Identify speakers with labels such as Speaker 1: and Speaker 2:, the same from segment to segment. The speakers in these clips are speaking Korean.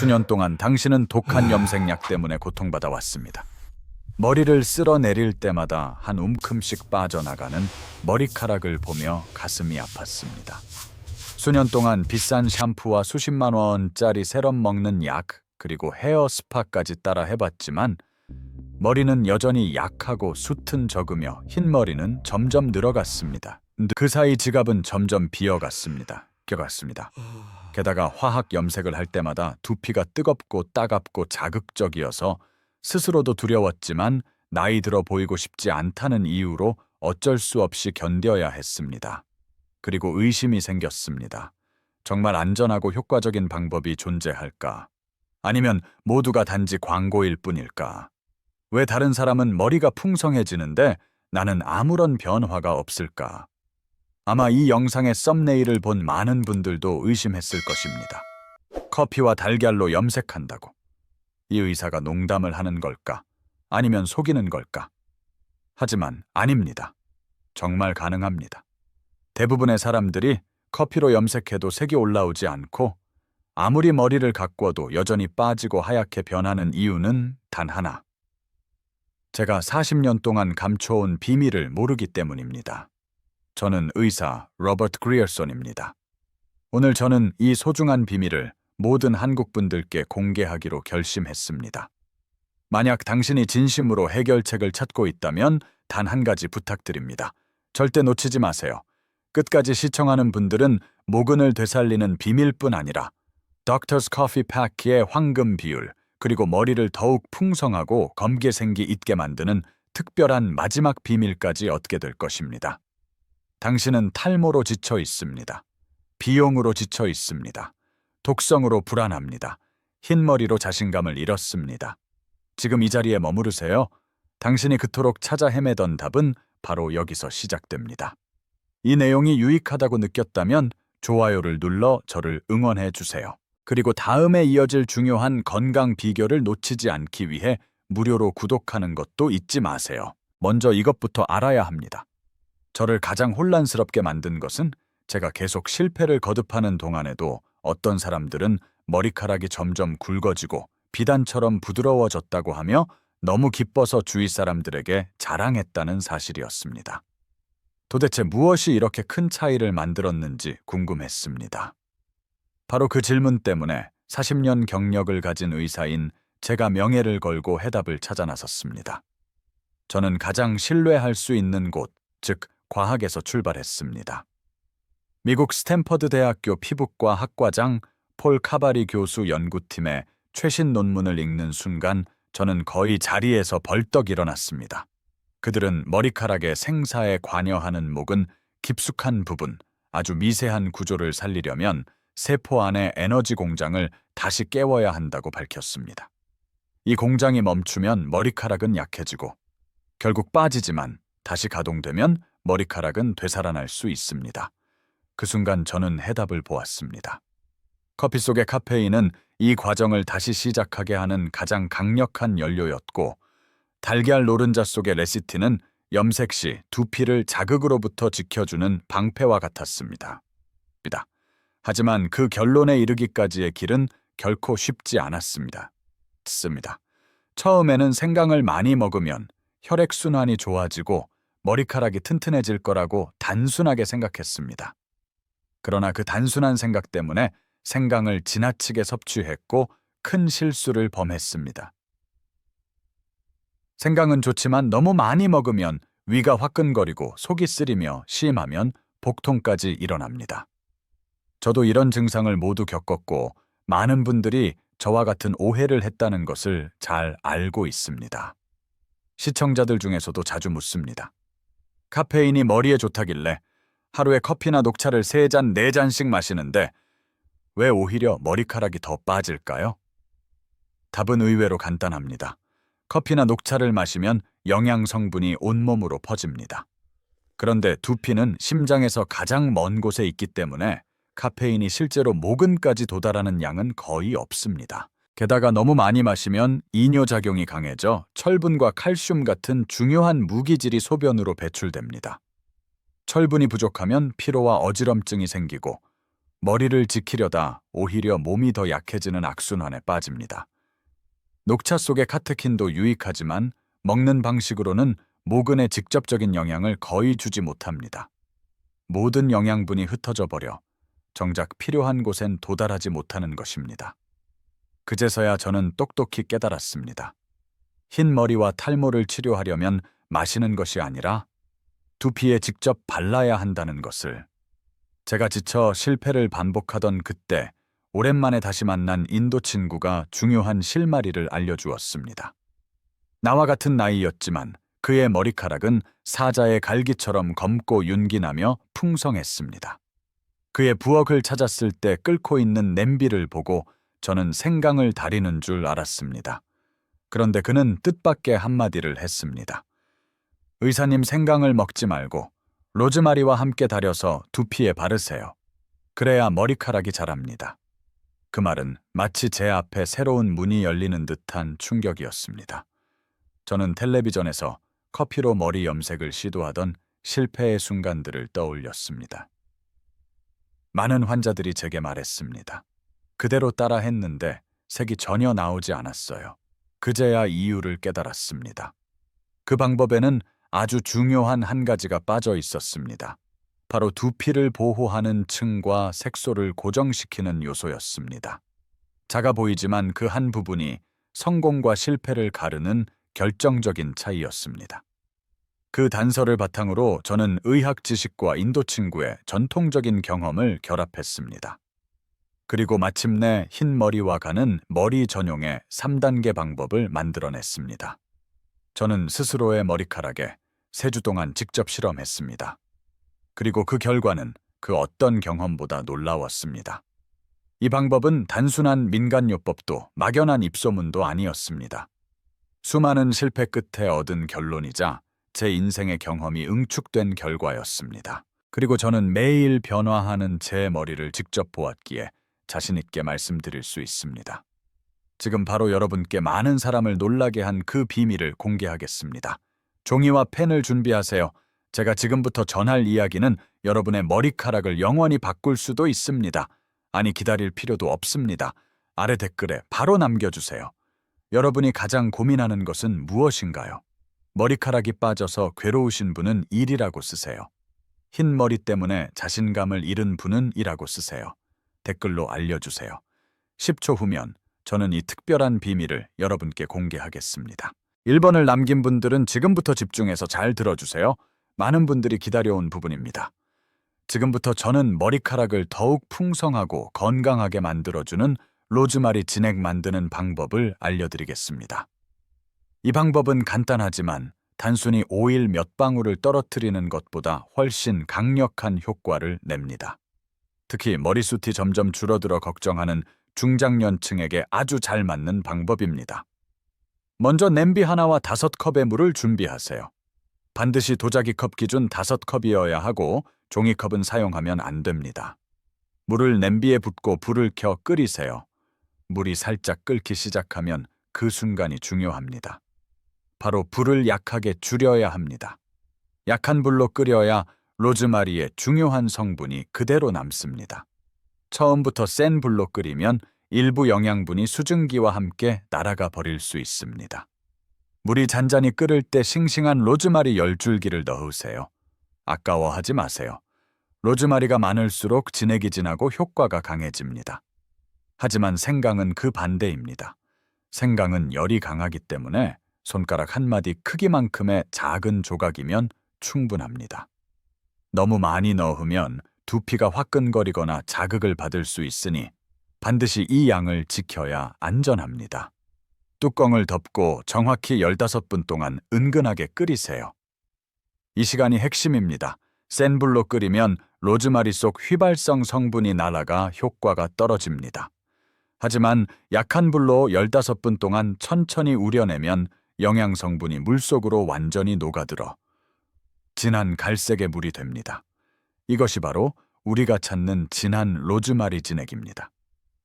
Speaker 1: 수년 동안 당신은 독한 염색약 때문에 고통받아 왔습니다. 머리를 쓸어내릴 때마다 한 움큼씩 빠져나가는 머리카락을 보며 가슴이 아팠습니다. 수년 동안 비싼 샴푸와 수십만 원짜리 세럼 먹는 약, 그리고 헤어 스파까지 따라 해봤지만 머리는 여전히 약하고 숱은 적으며 흰 머리는 점점 늘어갔습니다. 그 사이 지갑은 점점 비어갔습니다. 껴갔습니다. 게다가 화학 염색을 할 때마다 두피가 뜨겁고 따갑고 자극적이어서 스스로도 두려웠지만 나이 들어 보이고 싶지 않다는 이유로 어쩔 수 없이 견뎌야 했습니다. 그리고 의심이 생겼습니다. 정말 안전하고 효과적인 방법이 존재할까? 아니면 모두가 단지 광고일 뿐일까? 왜 다른 사람은 머리가 풍성해지는데 나는 아무런 변화가 없을까? 아마 이 영상의 썸네일을 본 많은 분들도 의심했을 것입니다. 커피와 달걀로 염색한다고. 이 의사가 농담을 하는 걸까? 아니면 속이는 걸까? 하지만 아닙니다. 정말 가능합니다. 대부분의 사람들이 커피로 염색해도 색이 올라오지 않고 아무리 머리를 가꾸어도 여전히 빠지고 하얗게 변하는 이유는 단 하나. 제가 40년 동안 감춰온 비밀을 모르기 때문입니다. 저는 의사 로버트 그리얼손입니다. 오늘 저는 이 소중한 비밀을 모든 한국 분들께 공개하기로 결심했습니다. 만약 당신이 진심으로 해결책을 찾고 있다면 단 한 가지 부탁드립니다. 절대 놓치지 마세요. 끝까지 시청하는 분들은 모근을 되살리는 비밀뿐 아니라 닥터스 커피 팩의 황금 비율 그리고 머리를 더욱 풍성하고 검게 생기 있게 만드는 특별한 마지막 비밀까지 얻게 될 것입니다. 당신은 탈모로 지쳐 있습니다. 비용으로 지쳐 있습니다. 독성으로 불안합니다. 흰머리로 자신감을 잃었습니다. 지금 이 자리에 머무르세요. 당신이 그토록 찾아 헤매던 답은 바로 여기서 시작됩니다. 이 내용이 유익하다고 느꼈다면 좋아요를 눌러 저를 응원해 주세요. 그리고 다음에 이어질 중요한 건강 비결을 놓치지 않기 위해 무료로 구독하는 것도 잊지 마세요. 먼저 이것부터 알아야 합니다. 저를 가장 혼란스럽게 만든 것은 제가 계속 실패를 거듭하는 동안에도 어떤 사람들은 머리카락이 점점 굵어지고 비단처럼 부드러워졌다고 하며 너무 기뻐서 주위 사람들에게 자랑했다는 사실이었습니다. 도대체 무엇이 이렇게 큰 차이를 만들었는지 궁금했습니다. 바로 그 질문 때문에 40년 경력을 가진 의사인 제가 명예를 걸고 해답을 찾아 나섰습니다. 저는 가장 신뢰할 수 있는 곳, 즉 과학에서 출발했습니다. 미국 스탠퍼드 대학교 피부과 학과장 폴 카바리 교수 연구팀의 최신 논문을 읽는 순간 저는 거의 자리에서 벌떡 일어났습니다. 그들은 머리카락의 생사에 관여하는 목은 깊숙한 부분, 아주 미세한 구조를 살리려면 세포 안의 에너지 공장을 다시 깨워야 한다고 밝혔습니다. 이 공장이 멈추면 머리카락은 약해지고 결국 빠지지만 다시 가동되면 머리카락은 되살아날 수 있습니다. 그 순간 저는 해답을 보았습니다. 커피 속의 카페인은 이 과정을 다시 시작하게 하는 가장 강력한 연료였고, 달걀 노른자 속의 레시틴은 염색 시 두피를 자극으로부터 지켜주는 방패와 같았습니다. 하지만 그 결론에 이르기까지의 길은 결코 쉽지 않았습니다. 습니다. 처음에는 생강을 많이 먹으면 혈액순환이 좋아지고 머리카락이 튼튼해질 거라고 단순하게 생각했습니다. 그러나 그 단순한 생각 때문에 생강을 지나치게 섭취했고 큰 실수를 범했습니다. 생강은 좋지만 너무 많이 먹으면 위가 화끈거리고 속이 쓰리며 심하면 복통까지 일어납니다. 저도 이런 증상을 모두 겪었고 많은 분들이 저와 같은 오해를 했다는 것을 잘 알고 있습니다. 시청자들 중에서도 자주 묻습니다. 카페인이 머리에 좋다길래 하루에 커피나 녹차를 3잔, 4잔씩 마시는데 왜 오히려 머리카락이 더 빠질까요? 답은 의외로 간단합니다. 커피나 녹차를 마시면 영양 성분이 온몸으로 퍼집니다. 그런데 두피는 심장에서 가장 먼 곳에 있기 때문에 카페인이 실제로 모근까지 도달하는 양은 거의 없습니다. 게다가 너무 많이 마시면 이뇨작용이 강해져 철분과 칼슘 같은 중요한 무기질이 소변으로 배출됩니다. 철분이 부족하면 피로와 어지럼증이 생기고 머리를 지키려다 오히려 몸이 더 약해지는 악순환에 빠집니다. 녹차 속의 카테킨도 유익하지만 먹는 방식으로는 모근에 직접적인 영향을 거의 주지 못합니다. 모든 영양분이 흩어져 버려 정작 필요한 곳엔 도달하지 못하는 것입니다. 그제서야 저는 똑똑히 깨달았습니다. 흰 머리와 탈모를 치료하려면 마시는 것이 아니라 두피에 직접 발라야 한다는 것을 제가 지쳐 실패를 반복하던 그때 오랜만에 다시 만난 인도 친구가 중요한 실마리를 알려주었습니다. 나와 같은 나이였지만 그의 머리카락은 사자의 갈기처럼 검고 윤기나며 풍성했습니다. 그의 부엌을 찾았을 때 끓고 있는 냄비를 보고 저는 생강을 다리는 줄 알았습니다. 그런데 그는 뜻밖의 한마디를 했습니다. 의사님 생강을 먹지 말고 로즈마리와 함께 다려서 두피에 바르세요. 그래야 머리카락이 자랍니다. 그 말은 마치 제 앞에 새로운 문이 열리는 듯한 충격이었습니다. 저는 텔레비전에서 커피로 머리 염색을 시도하던 실패의 순간들을 떠올렸습니다. 많은 환자들이 제게 말했습니다. 그대로 따라 했는데 색이 전혀 나오지 않았어요. 그제야 이유를 깨달았습니다. 그 방법에는 아주 중요한 한 가지가 빠져 있었습니다. 바로 두피를 보호하는 층과 색소를 고정시키는 요소였습니다. 작아 보이지만 그 한 부분이 성공과 실패를 가르는 결정적인 차이였습니다. 그 단서를 바탕으로 저는 의학 지식과 인도 친구의 전통적인 경험을 결합했습니다. 그리고 마침내 흰 머리와 가는 머리 전용의 3단계 방법을 만들어냈습니다. 저는 스스로의 머리카락에 세주 동안 직접 실험했습니다. 그리고 그 결과는 그 어떤 경험보다 놀라웠습니다. 이 방법은 단순한 민간요법도 막연한 입소문도 아니었습니다. 수많은 실패 끝에 얻은 결론이자 제 인생의 경험이 응축된 결과였습니다. 그리고 저는 매일 변화하는 제 머리를 직접 보았기에 자신 있게 말씀드릴 수 있습니다. 지금 바로 여러분께 많은 사람을 놀라게 한 그 비밀을 공개하겠습니다. 종이와 펜을 준비하세요. 제가 지금부터 전할 이야기는 여러분의 머리카락을 영원히 바꿀 수도 있습니다. 아니, 기다릴 필요도 없습니다. 아래 댓글에 바로 남겨주세요. 여러분이 가장 고민하는 것은 무엇인가요? 머리카락이 빠져서 괴로우신 분은 일이라고 쓰세요. 흰 머리 때문에 자신감을 잃은 분은 이라고 쓰세요. 댓글로 알려주세요. 10초 후면 저는 이 특별한 비밀을 여러분께 공개하겠습니다. 1번을 남긴 분들은 지금부터 집중해서 잘 들어주세요. 많은 분들이 기다려온 부분입니다. 지금부터 저는 머리카락을 더욱 풍성하고 건강하게 만들어주는 로즈마리 진액 만드는 방법을 알려드리겠습니다. 이 방법은 간단하지만 단순히 오일 몇 방울을 떨어뜨리는 것보다 훨씬 강력한 효과를 냅니다. 특히 머리숱이 점점 줄어들어 걱정하는 중장년층에게 아주 잘 맞는 방법입니다. 먼저 냄비 하나와 다섯 컵의 물을 준비하세요. 반드시 도자기 컵 기준 다섯 컵이어야 하고 종이컵은 사용하면 안 됩니다. 물을 냄비에 붓고 불을 켜 끓이세요. 물이 살짝 끓기 시작하면 그 순간이 중요합니다. 바로 불을 약하게 줄여야 합니다. 약한 불로 끓여야 로즈마리의 중요한 성분이 그대로 남습니다. 처음부터 센 불로 끓이면 일부 영양분이 수증기와 함께 날아가 버릴 수 있습니다. 물이 잔잔히 끓을 때 싱싱한 로즈마리 열줄기를 넣으세요. 아까워하지 마세요. 로즈마리가 많을수록 진액이 진하고 효과가 강해집니다. 하지만 생강은 그 반대입니다. 생강은 열이 강하기 때문에 손가락 한 마디 크기만큼의 작은 조각이면 충분합니다. 너무 많이 넣으면 두피가 화끈거리거나 자극을 받을 수 있으니 반드시 이 양을 지켜야 안전합니다. 뚜껑을 덮고 정확히 15분 동안 은근하게 끓이세요. 이 시간이 핵심입니다. 센 불로 끓이면 로즈마리 속 휘발성 성분이 날아가 효과가 떨어집니다. 하지만 약한 불로 15분 동안 천천히 우려내면 영양 성분이 물속으로 완전히 녹아들어 진한 갈색의 물이 됩니다. 이것이 바로 우리가 찾는 진한 로즈마리 진액입니다.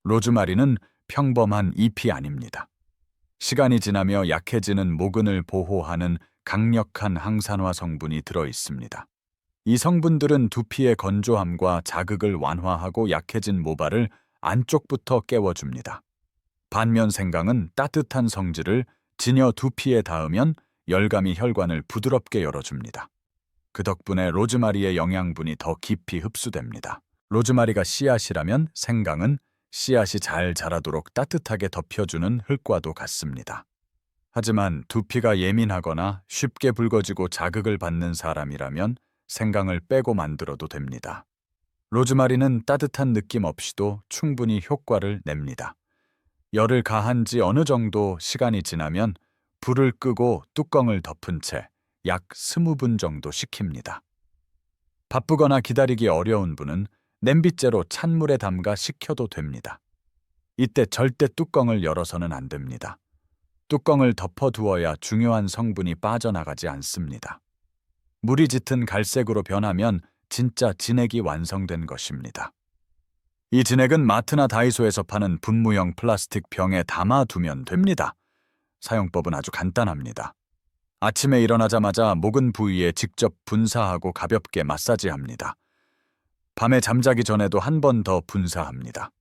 Speaker 1: 로즈마리는 평범한 잎이 아닙니다. 시간이 지나며 약해지는 모근을 보호하는 강력한 항산화 성분이 들어 있습니다. 이 성분들은 두피의 건조함과 자극을 완화하고 약해진 모발을 안쪽부터 깨워줍니다. 반면 생강은 따뜻한 성질을 진여 두피에 닿으면 열감이 혈관을 부드럽게 열어줍니다. 그 덕분에 로즈마리의 영양분이 더 깊이 흡수됩니다. 로즈마리가 씨앗이라면 생강은 씨앗이 잘 자라도록 따뜻하게 덮여주는 흙과도 같습니다. 하지만 두피가 예민하거나 쉽게 붉어지고 자극을 받는 사람이라면 생강을 빼고 만들어도 됩니다. 로즈마리는 따뜻한 느낌 없이도 충분히 효과를 냅니다. 열을 가한 지 어느 정도 시간이 지나면 불을 끄고 뚜껑을 덮은 채 약 20분 정도 식힙니다. 바쁘거나 기다리기 어려운 분은 냄비째로 찬물에 담가 식혀도 됩니다. 이때 절대 뚜껑을 열어서는 안 됩니다. 뚜껑을 덮어두어야 중요한 성분이 빠져나가지 않습니다. 물이 짙은 갈색으로 변하면 진짜 진액이 완성된 것입니다. 이 진액은 마트나 다이소에서 파는 분무형 플라스틱 병에 담아두면 됩니다. 사용법은 아주 간단합니다. 아침에 일어나자마자 목은 부위에 직접 분사하고 가볍게 마사지합니다. 밤에 잠자기 전에도 한 번 더 분사합니다.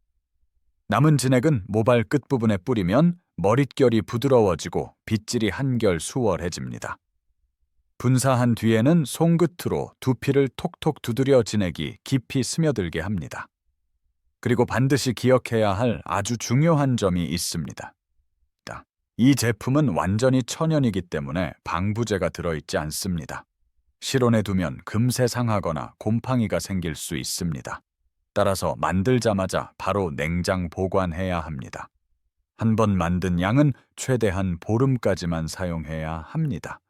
Speaker 1: 남은 진액은 모발 끝부분에 뿌리면 머릿결이 부드러워지고 빗질이 한결 수월해집니다. 분사한 뒤에는 손끝으로 두피를 톡톡 두드려 진액이 깊이 스며들게 합니다. 그리고 반드시 기억해야 할 아주 중요한 점이 있습니다. 이 제품은 완전히 천연이기 때문에 방부제가 들어있지 않습니다. 실온에 두면 금세 상하거나 곰팡이가 생길 수 있습니다. 따라서 만들자마자 바로 냉장 보관해야 합니다. 한 번 만든 양은 최대한 보름까지만 사용해야 합니다.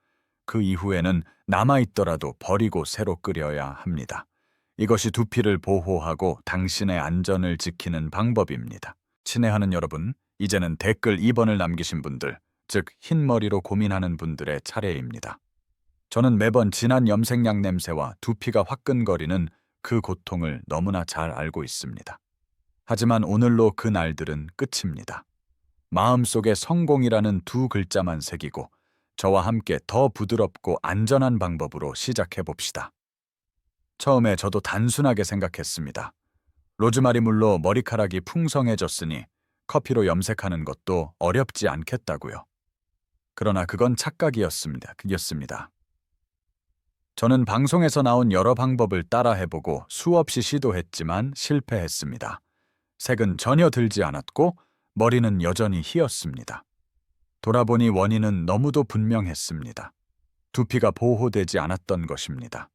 Speaker 1: 그 이후에는 남아있더라도 버리고 새로 끓여야 합니다. 이것이 두피를 보호하고 당신의 안전을 지키는 방법입니다. 친애하는 여러분, 이제는 댓글 2번을 남기신 분들, 즉 흰머리로 고민하는 분들의 차례입니다. 저는 매번 진한 염색약 냄새와 두피가 화끈거리는 그 고통을 너무나 잘 알고 있습니다. 하지만 오늘로 그 날들은 끝입니다. 마음속에 성공이라는 두 글자만 새기고 저와 함께 더 부드럽고 안전한 방법으로 시작해 봅시다. 처음에 저도 단순하게 생각했습니다. 로즈마리 물로 머리카락이 풍성해졌으니 커피로 염색하는 것도 어렵지 않겠다고요. 그러나 그건 착각이었습니다. 그였습니다. 저는 방송에서 나온 여러 방법을 따라해보고 수없이 시도했지만 실패했습니다. 색은 전혀 들지 않았고 머리는 여전히 희었습니다. 돌아보니 원인은 너무도 분명했습니다. 두피가 보호되지 않았던 것입니다.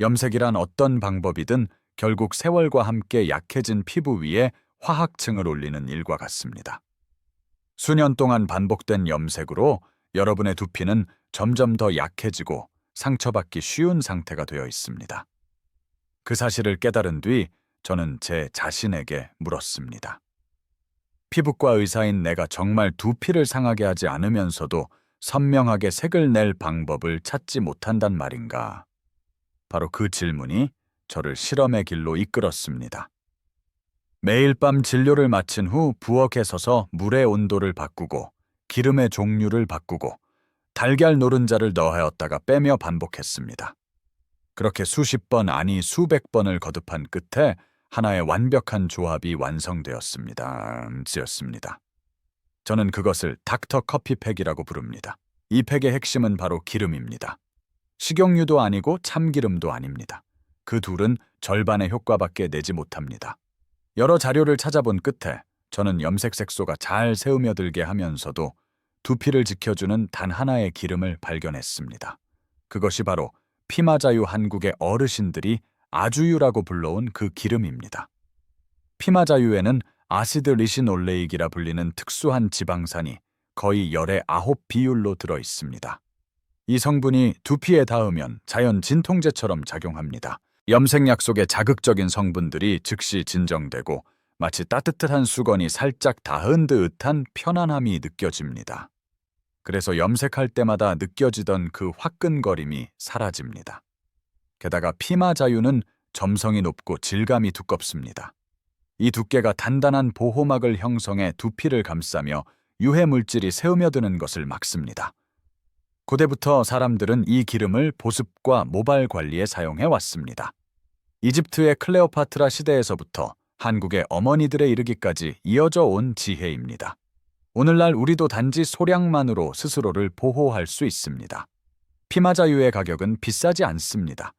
Speaker 1: 염색이란 어떤 방법이든 결국 세월과 함께 약해진 피부 위에 화학층을 올리는 일과 같습니다. 수년 동안 반복된 염색으로 여러분의 두피는 점점 더 약해지고 상처받기 쉬운 상태가 되어 있습니다. 그 사실을 깨달은 뒤 저는 제 자신에게 물었습니다. 피부과 의사인 내가 정말 두피를 상하게 하지 않으면서도 선명하게 색을 낼 방법을 찾지 못한단 말인가? 바로 그 질문이 저를 실험의 길로 이끌었습니다. 매일 밤 진료를 마친 후 부엌에 서서 물의 온도를 바꾸고 기름의 종류를 바꾸고 달걀 노른자를 넣어하였다가 빼며 반복했습니다. 그렇게 수십 번 아니 수백 번을 거듭한 끝에 하나의 완벽한 조합이 완성되었습니다. 지었습니다. 저는 그것을 닥터 커피팩이라고 부릅니다. 이 팩의 핵심은 바로 기름입니다. 식용유도 아니고 참기름도 아닙니다. 그 둘은 절반의 효과밖에 내지 못합니다. 여러 자료를 찾아본 끝에 저는 염색 색소가 잘 새우며들게 하면서도 두피를 지켜주는 단 하나의 기름을 발견했습니다. 그것이 바로 피마자유 한국의 어르신들이 아주유라고 불러온 그 기름입니다. 피마자유에는 아시드 리시놀레익이라 불리는 특수한 지방산이 거의 열의 아홉 비율로 들어 있습니다. 이 성분이 두피에 닿으면 자연 진통제처럼 작용합니다. 염색약 속의 자극적인 성분들이 즉시 진정되고 마치 따뜻한 수건이 살짝 닿은 듯한 편안함이 느껴집니다. 그래서 염색할 때마다 느껴지던 그 화끈거림이 사라집니다. 게다가 피마 자유는 점성이 높고 질감이 두껍습니다. 이 두께가 단단한 보호막을 형성해 두피를 감싸며 유해 물질이 새우며드는 것을 막습니다. 고대부터 사람들은 이 기름을 보습과 모발 관리에 사용해 왔습니다. 이집트의 클레오파트라 시대에서부터 한국의 어머니들에 이르기까지 이어져 온 지혜입니다. 오늘날 우리도 단지 소량만으로 스스로를 보호할 수 있습니다. 피마자유의 가격은 비싸지 않습니다.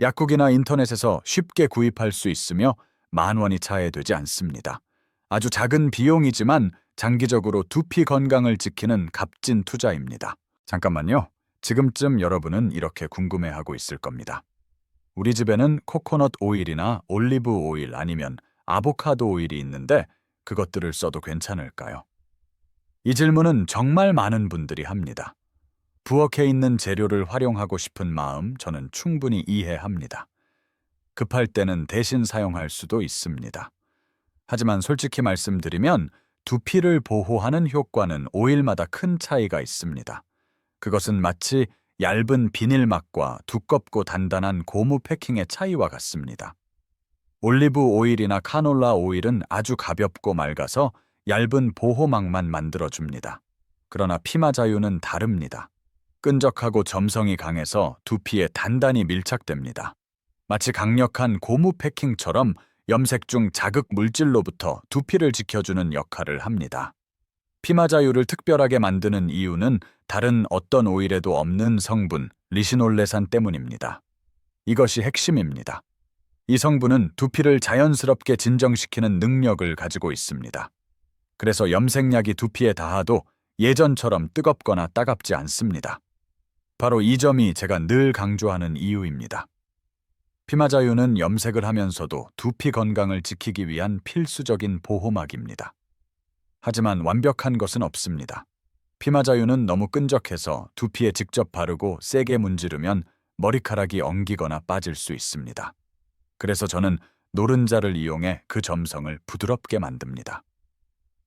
Speaker 1: 약국이나 인터넷에서 쉽게 구입할 수 있으며 만 원이 차에 되지 않습니다. 아주 작은 비용이지만 장기적으로 두피 건강을 지키는 값진 투자입니다. 잠깐만요. 지금쯤 여러분은 이렇게 궁금해하고 있을 겁니다. 우리 집에는 코코넛 오일이나 올리브 오일 아니면 아보카도 오일이 있는데 그것들을 써도 괜찮을까요? 이 질문은 정말 많은 분들이 합니다. 부엌에 있는 재료를 활용하고 싶은 마음 저는 충분히 이해합니다. 급할 때는 대신 사용할 수도 있습니다. 하지만 솔직히 말씀드리면 두피를 보호하는 효과는 오일마다 큰 차이가 있습니다. 그것은 마치 얇은 비닐막과 두껍고 단단한 고무 패킹의 차이와 같습니다. 올리브 오일이나 카놀라 오일은 아주 가볍고 맑아서 얇은 보호막만 만들어줍니다. 그러나 피마자유는 다릅니다. 끈적하고 점성이 강해서 두피에 단단히 밀착됩니다. 마치 강력한 고무 패킹처럼 염색 중 자극 물질로부터 두피를 지켜주는 역할을 합니다. 피마자유를 특별하게 만드는 이유는 다른 어떤 오일에도 없는 성분 리시놀레산 때문입니다. 이것이 핵심입니다. 이 성분은 두피를 자연스럽게 진정시키는 능력을 가지고 있습니다. 그래서 염색약이 두피에 닿아도 예전처럼 뜨겁거나 따갑지 않습니다. 바로 이 점이 제가 늘 강조하는 이유입니다. 피마자유는 염색을 하면서도 두피 건강을 지키기 위한 필수적인 보호막입니다. 하지만 완벽한 것은 없습니다. 피마자유는 너무 끈적해서 두피에 직접 바르고 세게 문지르면 머리카락이 엉기거나 빠질 수 있습니다. 그래서 저는 노른자를 이용해 그 점성을 부드럽게 만듭니다.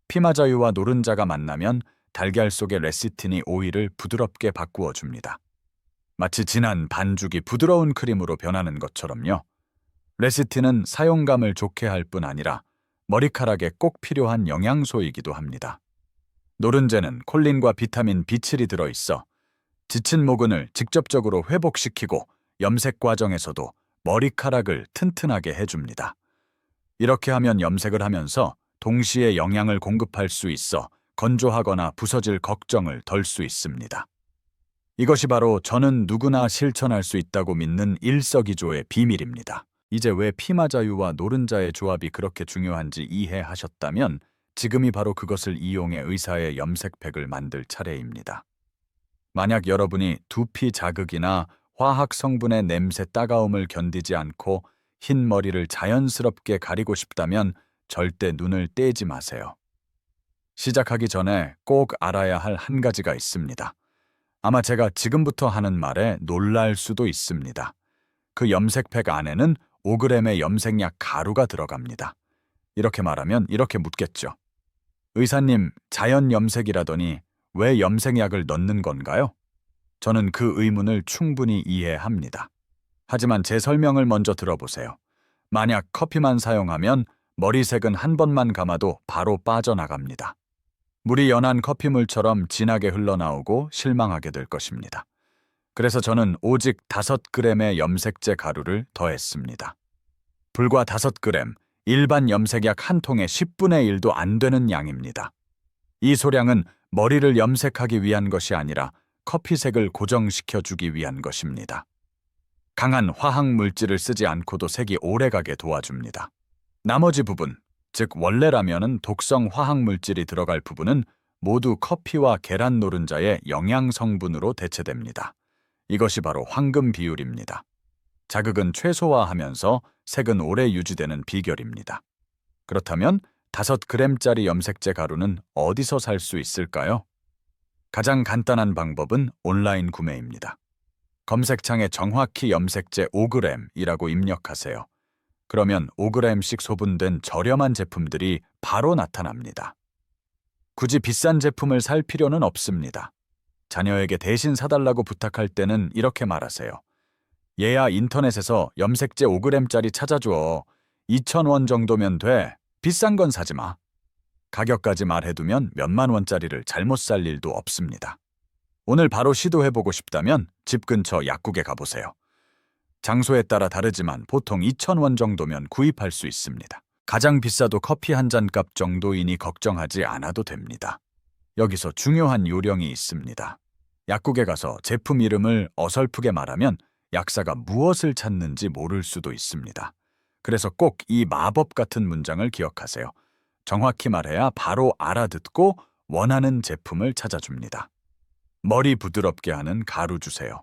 Speaker 1: 피마자유와 노른자가 만나면 달걀 속의 레시틴이 오일을 부드럽게 바꾸어 줍니다. 마치 진한 반죽이 부드러운 크림으로 변하는 것처럼요. 레시틴은 사용감을 좋게 할 뿐 아니라 머리카락에 꼭 필요한 영양소이기도 합니다. 노른자는 콜린과 비타민 B7이 들어있어 지친 모근을 직접적으로 회복시키고 염색 과정에서도 머리카락을 튼튼하게 해줍니다. 이렇게 하면 염색을 하면서 동시에 영양을 공급할 수 있어 건조하거나 부서질 걱정을 덜 수 있습니다. 이것이 바로 저는 누구나 실천할 수 있다고 믿는 일석이조의 비밀입니다. 이제 왜 피마자유와 노른자의 조합이 그렇게 중요한지 이해하셨다면 지금이 바로 그것을 이용해 의사의 염색팩을 만들 차례입니다. 만약 여러분이 두피 자극이나 화학 성분의 냄새 따가움을 견디지 않고 흰 머리를 자연스럽게 가리고 싶다면 절대 눈을 떼지 마세요. 시작하기 전에 꼭 알아야 할 한 가지가 있습니다. 아마 제가 지금부터 하는 말에 놀랄 수도 있습니다. 그 염색팩 안에는 5g의 염색약 가루가 들어갑니다. 이렇게 말하면 이렇게 묻겠죠. 의사님, 자연 염색이라더니 왜 염색약을 넣는 건가요? 저는 그 의문을 충분히 이해합니다. 하지만 제 설명을 먼저 들어보세요. 만약 커피만 사용하면 머리색은 한 번만 감아도 바로 빠져나갑니다. 물이 연한 커피물처럼 진하게 흘러나오고 실망하게 될 것입니다. 그래서 저는 오직 5g의 염색제 가루를 더했습니다. 불과 5g, 일반 염색약 한 통의 10분의 1도 안 되는 양입니다. 이 소량은 머리를 염색하기 위한 것이 아니라 커피색을 고정시켜 주기 위한 것입니다. 강한 화학 물질을 쓰지 않고도 색이 오래가게 도와줍니다. 나머지 부분, 즉 원래 라면은 독성 화학 물질이 들어갈 부분은 모두 커피와 계란 노른자의 영양 성분으로 대체됩니다. 이것이 바로 황금 비율입니다. 자극은 최소화하면서 색은 오래 유지되는 비결입니다. 그렇다면 5g짜리 염색제 가루는 어디서 살 수 있을까요? 가장 간단한 방법은 온라인 구매입니다. 검색창에 정확히 염색제 5g이라고 입력하세요. 그러면 5g씩 소분된 저렴한 제품들이 바로 나타납니다. 굳이 비싼 제품을 살 필요는 없습니다. 자녀에게 대신 사달라고 부탁할 때는 이렇게 말하세요. 얘야 인터넷에서 염색제 5g짜리 찾아줘. 2,000원 정도면 돼. 비싼 건 사지 마. 가격까지 말해두면 몇만 원짜리를 잘못 살 일도 없습니다. 오늘 바로 시도해보고 싶다면 집 근처 약국에 가보세요. 장소에 따라 다르지만 보통 2,000원 정도면 구입할 수 있습니다. 가장 비싸도 커피 한 잔 값 정도이니 걱정하지 않아도 됩니다. 여기서 중요한 요령이 있습니다. 약국에 가서 제품 이름을 어설프게 말하면 약사가 무엇을 찾는지 모를 수도 있습니다. 그래서 꼭 이 마법 같은 문장을 기억하세요. 정확히 말해야 바로 알아듣고 원하는 제품을 찾아줍니다. 머리 부드럽게 하는 가루 주세요.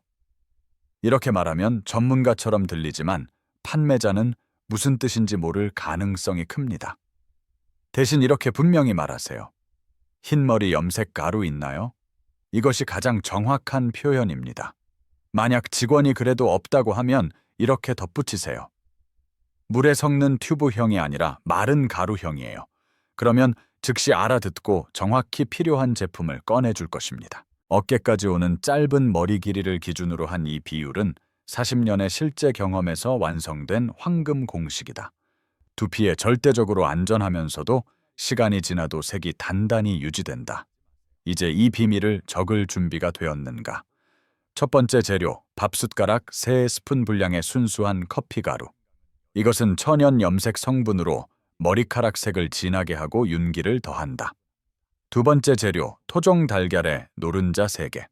Speaker 1: 이렇게 말하면 전문가처럼 들리지만 판매자는 무슨 뜻인지 모를 가능성이 큽니다. 대신 이렇게 분명히 말하세요. 흰머리 염색 가루 있나요? 이것이 가장 정확한 표현입니다. 만약 직원이 그래도 없다고 하면 이렇게 덧붙이세요. 물에 섞는 튜브형이 아니라 마른 가루형이에요. 그러면 즉시 알아듣고 정확히 필요한 제품을 꺼내줄 것입니다. 어깨까지 오는 짧은 머리 길이를 기준으로 한 이 비율은 40년의 실제 경험에서 완성된 황금 공식이다. 두피에 절대적으로 안전하면서도 시간이 지나도 색이 단단히 유지된다. 이제 이 비밀을 적을 준비가 되었는가? 첫 번째 재료, 밥숟가락 3스푼 분량의 순수한 커피가루. 이것은 천연 염색 성분으로 머리카락 색을 진하게 하고 윤기를 더한다. 두 번째 재료, 토종 달걀의 노른자 3개.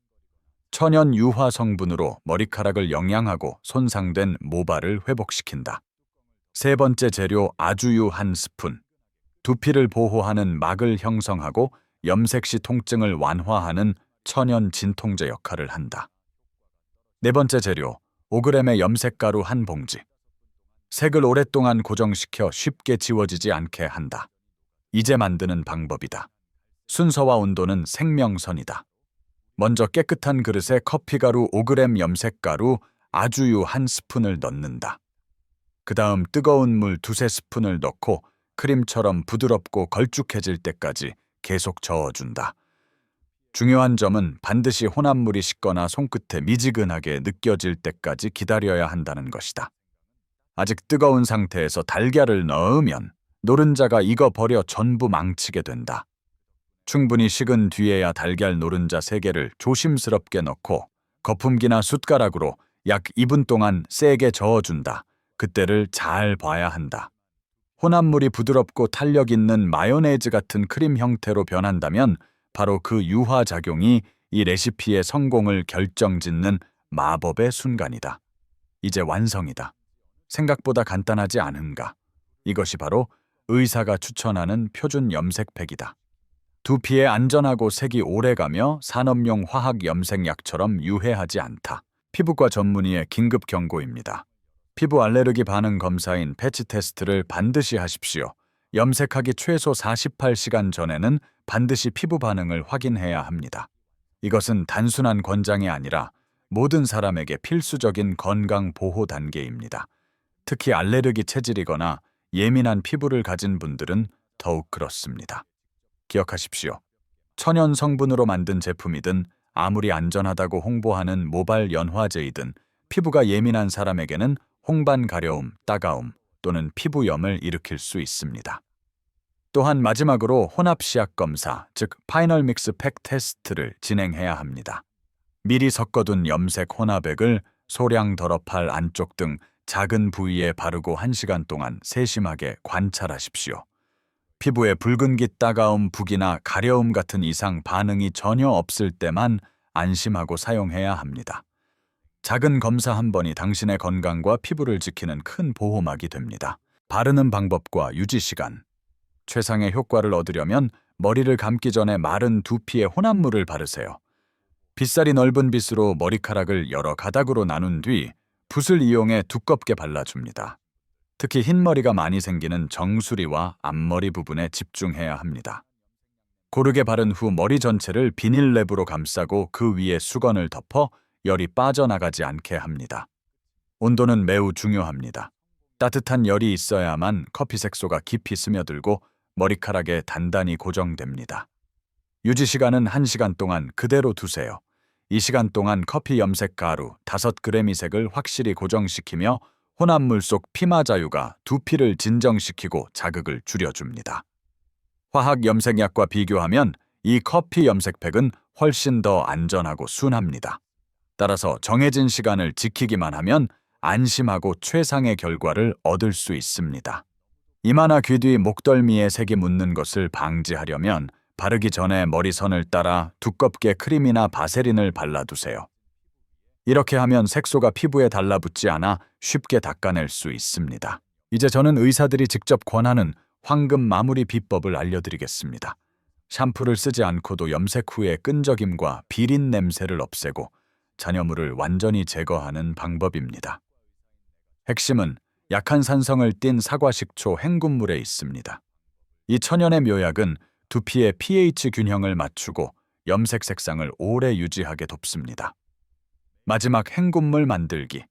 Speaker 1: 천연 유화 성분으로 머리카락을 영양하고 손상된 모발을 회복시킨다. 세 번째 재료, 아주유 한 스푼. 두피를 보호하는 막을 형성하고 염색 시 통증을 완화하는 천연 진통제 역할을 한다. 네 번째 재료, 5g의 염색가루 한 봉지. 색을 오랫동안 고정시켜 쉽게 지워지지 않게 한다. 이제 만드는 방법이다. 순서와 온도는 생명선이다. 먼저 깨끗한 그릇에 커피가루 5g 염색가루 아주유 한 스푼을 넣는다. 그 다음 뜨거운 물 두세 스푼을 넣고 크림처럼 부드럽고 걸쭉해질 때까지 계속 저어준다. 중요한 점은 반드시 혼합물이 식거나 손끝에 미지근하게 느껴질 때까지 기다려야 한다는 것이다. 아직 뜨거운 상태에서 달걀을 넣으면 노른자가 익어버려 전부 망치게 된다. 충분히 식은 뒤에야 달걀 노른자 3개를 조심스럽게 넣고 거품기나 숟가락으로 약 2분 동안 세게 저어준다. 그때를 잘 봐야 한다. 혼합물이 부드럽고 탄력 있는 마요네즈 같은 크림 형태로 변한다면 바로 그 유화 작용이 이 레시피의 성공을 결정짓는 마법의 순간이다. 이제 완성이다. 생각보다 간단하지 않은가? 이것이 바로 의사가 추천하는 표준 염색팩이다. 두피에 안전하고 색이 오래가며 산업용 화학 염색약처럼 유해하지 않다. 피부과 전문의의 긴급 경고입니다. 피부 알레르기 반응 검사인 패치 테스트를 반드시 하십시오. 염색하기 최소 48시간 전에는 반드시 피부 반응을 확인해야 합니다. 이것은 단순한 권장이 아니라 모든 사람에게 필수적인 건강 보호 단계입니다. 특히 알레르기 체질이거나 예민한 피부를 가진 분들은 더욱 그렇습니다. 기억하십시오. 천연 성분으로 만든 제품이든 아무리 안전하다고 홍보하는 모발 연화제이든 피부가 예민한 사람에게는 홍반 가려움, 따가움 또는 피부염을 일으킬 수 있습니다. 또한 마지막으로 혼합 시약 검사, 즉 파이널 믹스 팩 테스트를 진행해야 합니다. 미리 섞어둔 염색 혼합액을 소량 덜어팔 안쪽 등 작은 부위에 바르고 1시간 동안 세심하게 관찰하십시오. 피부에 붉은기 따가움, 부기나 가려움 같은 이상 반응이 전혀 없을 때만 안심하고 사용해야 합니다. 작은 검사 한 번이 당신의 건강과 피부를 지키는 큰 보호막이 됩니다. 바르는 방법과 유지 시간. 최상의 효과를 얻으려면 머리를 감기 전에 마른 두피에 혼합물을 바르세요. 빗살이 넓은 빗으로 머리카락을 여러 가닥으로 나눈 뒤 붓을 이용해 두껍게 발라줍니다. 특히 흰머리가 많이 생기는 정수리와 앞머리 부분에 집중해야 합니다. 고르게 바른 후 머리 전체를 비닐랩으로 감싸고 그 위에 수건을 덮어 열이 빠져나가지 않게 합니다. 온도는 매우 중요합니다. 따뜻한 열이 있어야만 커피 색소가 깊이 스며들고 머리카락에 단단히 고정됩니다. 유지 시간은 1시간 동안 그대로 두세요. 이 시간 동안 커피 염색 가루 5g의 색을 확실히 고정시키며 혼합물 속 피마자유가 두피를 진정시키고 자극을 줄여줍니다. 화학 염색약과 비교하면 이 커피 염색팩은 훨씬 더 안전하고 순합니다. 따라서 정해진 시간을 지키기만 하면 안심하고 최상의 결과를 얻을 수 있습니다. 이마나 귀 뒤 목덜미에 색이 묻는 것을 방지하려면 바르기 전에 머리선을 따라 두껍게 크림이나 바세린을 발라두세요. 이렇게 하면 색소가 피부에 달라붙지 않아 쉽게 닦아낼 수 있습니다. 이제 저는 의사들이 직접 권하는 황금 마무리 비법을 알려드리겠습니다. 샴푸를 쓰지 않고도 염색 후에 끈적임과 비린 냄새를 없애고 잔여물을 완전히 제거하는 방법입니다. 핵심은 약한 산성을 띤 사과식초 헹굼물에 있습니다. 이 천연의 묘약은 두피의 pH 균형을 맞추고 염색 색상을 오래 유지하게 돕습니다. 마지막 헹굼물 만들기.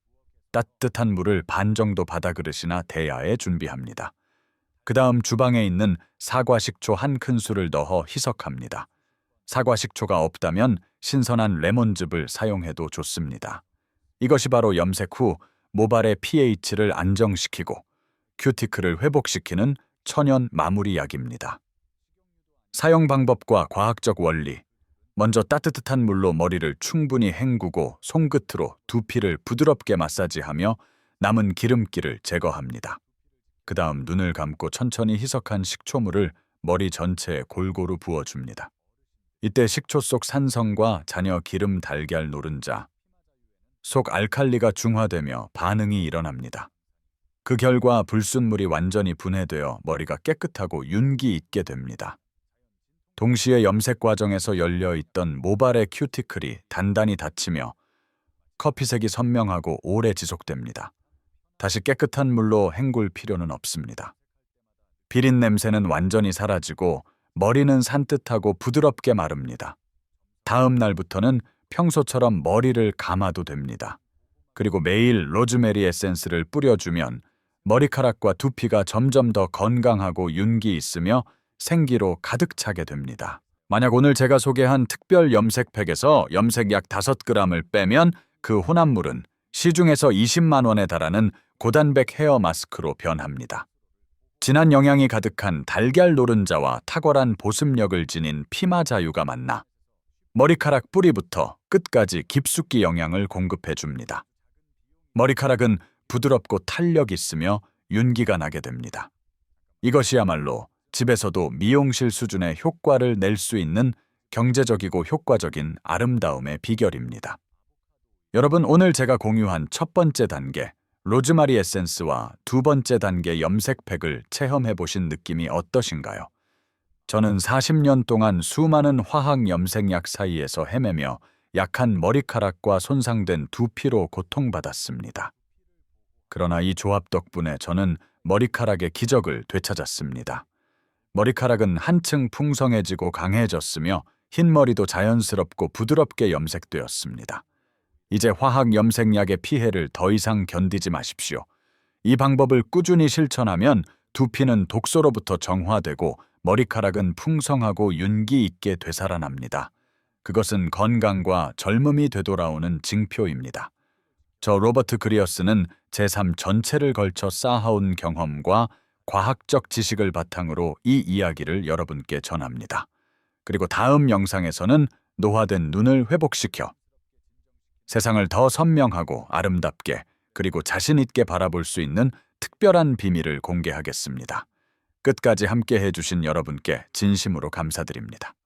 Speaker 1: 따뜻한 물을 반 정도 바다 그릇이나 대야에 준비합니다. 그 다음 주방에 있는 사과식초 한 큰술을 넣어 희석합니다. 사과 식초가 없다면 신선한 레몬즙을 사용해도 좋습니다. 이것이 바로 염색 후 모발의 pH를 안정시키고 큐티클을 회복시키는 천연 마무리 약입니다. 사용 방법과 과학적 원리. 먼저 따뜻한 물로 머리를 충분히 헹구고 손끝으로 두피를 부드럽게 마사지하며 남은 기름기를 제거합니다. 그 다음 눈을 감고 천천히 희석한 식초물을 머리 전체에 골고루 부어줍니다. 이때 식초 속 산성과 잔여 기름 달걀 노른자, 속 알칼리가 중화되며 반응이 일어납니다. 그 결과 불순물이 완전히 분해되어 머리가 깨끗하고 윤기 있게 됩니다. 동시에 염색 과정에서 열려 있던 모발의 큐티클이 단단히 닫히며 커피색이 선명하고 오래 지속됩니다. 다시 깨끗한 물로 헹굴 필요는 없습니다. 비린 냄새는 완전히 사라지고 머리는 산뜻하고 부드럽게 마릅니다. 다음 날부터는 평소처럼 머리를 감아도 됩니다. 그리고 매일 로즈메리 에센스를 뿌려주면 머리카락과 두피가 점점 더 건강하고 윤기 있으며 생기로 가득 차게 됩니다. 만약 오늘 제가 소개한 특별 염색팩에서 염색 약 5g을 빼면 그 혼합물은 시중에서 20만 원에 달하는 고단백 헤어 마스크로 변합니다. 진한 영양이 가득한 달걀 노른자와 탁월한 보습력을 지닌 피마 자유가 만나 머리카락 뿌리부터 끝까지 깊숙이 영양을 공급해 줍니다. 머리카락은 부드럽고 탄력 있으며 윤기가 나게 됩니다. 이것이야말로 집에서도 미용실 수준의 효과를 낼 수 있는 경제적이고 효과적인 아름다움의 비결입니다. 여러분, 오늘 제가 공유한 첫 번째 단계, 로즈마리 에센스와 두 번째 단계 염색팩을 체험해 보신 느낌이 어떠신가요? 저는 40년 동안 수많은 화학 염색약 사이에서 헤매며 약한 머리카락과 손상된 두피로 고통받았습니다. 그러나 이 조합 덕분에 저는 머리카락의 기적을 되찾았습니다. 머리카락은 한층 풍성해지고 강해졌으며 흰머리도 자연스럽고 부드럽게 염색되었습니다. 이제 화학 염색약의 피해를 더 이상 견디지 마십시오. 이 방법을 꾸준히 실천하면 두피는 독소로부터 정화되고 머리카락은 풍성하고 윤기 있게 되살아납니다. 그것은 건강과 젊음이 되돌아오는 징표입니다. 저 로버트 그리어스는 제3 전체를 걸쳐 쌓아온 경험과 과학적 지식을 바탕으로 이 이야기를 여러분께 전합니다. 그리고 다음 영상에서는 노화된 눈을 회복시켜 세상을 더 선명하고 아름답게 그리고 자신 있게 바라볼 수 있는 특별한 비밀을 공개하겠습니다. 끝까지 함께 해주신 여러분께 진심으로 감사드립니다.